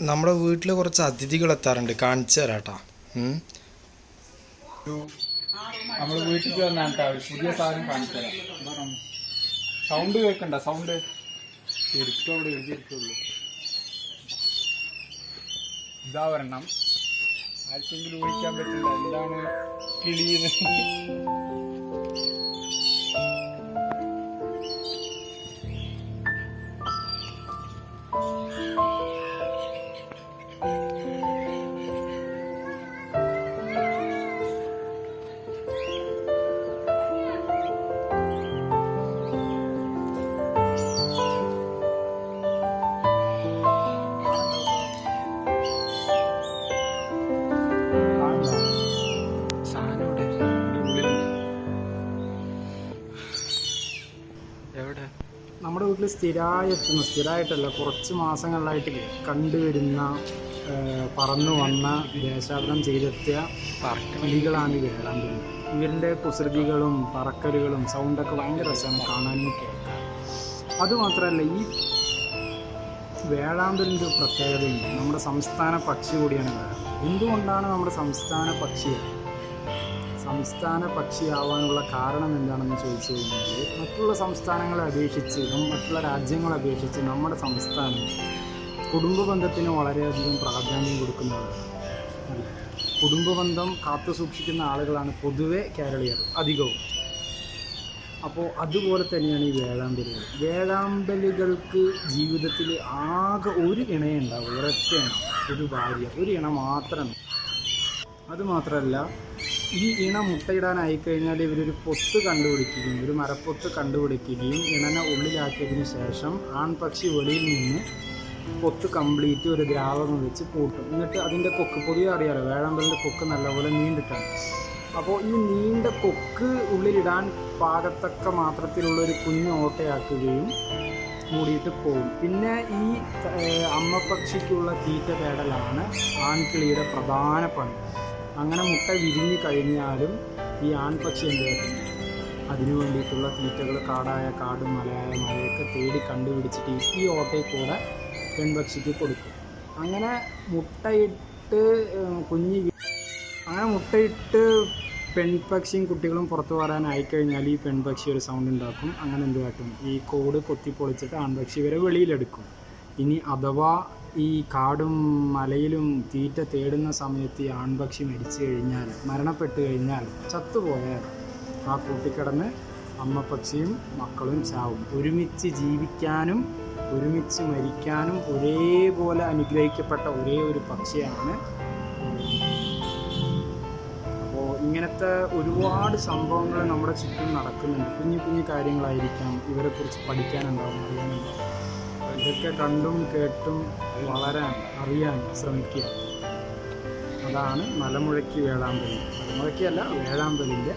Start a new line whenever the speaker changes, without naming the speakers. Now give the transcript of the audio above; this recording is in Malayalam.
നമ്മുടെ വീട്ടിൽ കുറച്ച് അതിഥികൾ എത്താറുണ്ട്. കാണിച്ചു തരാട്ടാ.
നമ്മുടെ വീട്ടിൽ വന്നാണ് ട്ടോ ഒരു പുതിയ സാധനം കാണിച്ചു തരാം. സൗണ്ട് കേൾക്കണ്ട സൗണ്ട്. അവിടെ ഇതാ വരണം ആർക്കെങ്കിലും ഊഹിക്കാൻ പറ്റില്ല. എന്താണ് കിളിയെന്ന്?
നമ്മുടെ വീട്ടിൽ സ്ഥിരമായി എത്തുന്ന സ്ഥിരമായിട്ടല്ല കുറച്ച് മാസങ്ങളിലായിട്ട് കണ്ടുവരുന്ന പറന്നു വന്ന ദേശാടനം ചെയ്തെത്തിയ പറക്കലികളാണ് വേളാമ്പലി ഇവരുടെ കുസൃതികളും പറക്കലുകളും സൗണ്ടൊക്കെ ഭയങ്കര രസമാണ് കാണാനും കേൾക്കാൻ അതുമാത്രമല്ല ഈ വേഴാമ്പലിന്റെ ഒരു പ്രത്യേകതയുണ്ട് നമ്മുടെ സംസ്ഥാന പക്ഷി കൂടിയാണ് വേഴാമ്പൽ എന്തുകൊണ്ടാണ് നമ്മുടെ സംസ്ഥാന പക്ഷി സംസ്ഥാന പക്ഷിയാവാനുള്ള കാരണം എന്താണെന്ന് ചോദിച്ചു കഴിഞ്ഞാൽ മറ്റുള്ള സംസ്ഥാനങ്ങളെ അപേക്ഷിച്ച് മറ്റുള്ള രാജ്യങ്ങളെ അപേക്ഷിച്ച് നമ്മുടെ സംസ്ഥാനം കുടുംബ ബന്ധത്തിന് വളരെയധികം പ്രാധാന്യം കൊടുക്കുന്നതാണ്. കുടുംബ ബന്ധം കാത്തു സൂക്ഷിക്കുന്ന ആളുകളാണ് പൊതുവെ കേരളീയർ അധികവും. അപ്പോൾ അതുപോലെ തന്നെയാണ് ഈ വേഴാമ്പലുകൾ വേഴാമ്പലുകൾക്ക് ജീവിതത്തിൽ ആകെ ഒരു ഇണയേ ഉണ്ടാവും ഒരൊറ്റ ഇണം. ഒരു ഭാര്യ. ഒരു ഇണ മാത്രം. അതുമാത്രമല്ല ഈ ഇണ മുട്ടയിടാനായി കഴിഞ്ഞാൽ ഇവരൊരു പൊത്ത് കണ്ടുപിടിക്കുകയും ഒരു മരപ്പൊത്ത് കണ്ടുപിടിക്കുകയും ഇണനെ ഉള്ളിലാക്കിയതിന് ശേഷം ആൺപക്ഷി വെളിയിൽ നിന്ന് പൊത്ത് കംപ്ലീറ്റ് ഒരു ദ്രാവകം വെച്ച് പൂട്ടും എന്നിട്ട് അതിന്റെ കൊക്ക് പൊതുവെ അറിയാലോ വേഴാമ്പലിന്റെ കൊക്ക് നല്ലപോലെ നീണ്ടിട്ടാണ്. അപ്പോൾ ഈ നീണ്ട കൊക്ക് ഉള്ളിലിടാൻ പാകത്തക്ക മാത്രത്തിലുള്ള ഒരു കുഞ്ഞു ഓട്ടയാക്കുകയും മൂടിയിട്ട് പോകും. പിന്നെ ഈ അമ്മ അമ്മപ്പക്ഷിക്കുള്ള തീറ്റ തേടലാണ് ആൺകിളിയുടെ പ്രധാന പണി. അങ്ങനെ മുട്ട വിരിഞ്ഞു കഴിഞ്ഞാലും ഈ ആൺപക്ഷി എന്ത് അതിനു വേണ്ടിയിട്ടുള്ള തീറ്റകൾ കാടായ കാടും മലയായ മലയൊക്കെ തേടി കണ്ടുപിടിച്ചിട്ട് ഈ- ഓട്ടയിൽ കൂടെ പെൺപക്ഷിക്ക് കൊടുക്കും. അങ്ങനെ മുട്ടയിട്ട് കുഞ്ഞി അങ്ങനെ മുട്ടയിട്ട് പെൺപക്ഷിയും കുട്ടികളും പുറത്തു വരാനായി കഴിഞ്ഞാൽ ഈ പെൺപക്ഷി ഒരു സൗണ്ട് ഉണ്ടാക്കും. അങ്ങനെ എന്ത് കാട്ടും? ഈ കൊത്തി പൊളിച്ചിട്ട് ആൺപക്ഷി വരെ വെളിയിലെടുക്കും. ഇനി അഥവാ ഈ കാടും മലയിലും തീറ്റ തേടുന്ന സമയത്ത് ഈ ആൺപക്ഷി മരിച്ചു കഴിഞ്ഞാൽ മരണപ്പെട്ട് കഴിഞ്ഞാൽ ചത്തുപോയാൽ ആ കൂട്ടിക്കിടന്ന് അമ്മപ്പക്ഷിയും മക്കളും ചാവും. ഒരുമിച്ച് ജീവിക്കാനും ഒരുമിച്ച് മരിക്കാനും ഒരേപോലെ അനുഗ്രഹിക്കപ്പെട്ട ഒരേ ഒരു പക്ഷിയാണ് അപ്പോൾ ഇങ്ങനത്തെ ഒരുപാട് സംഭവങ്ങൾ നമ്മുടെ ചുറ്റും നടക്കുന്നുണ്ട്. കുഞ്ഞു കുഞ്ഞു കാര്യങ്ങളായിരിക്കാം ഇവരെക്കുറിച്ച് പഠിക്കാനുണ്ടാവും അറിയാനുണ്ടാവും. ഇതൊക്കെ കണ്ടും കേട്ടും വളരാൻ അറിയാൻ ശ്രമിക്കുക. അതാണ് മലമുഴക്കി വേളാമ്പലി മലമുഴക്കിയല്ല വേളാമ്പലിന്റെ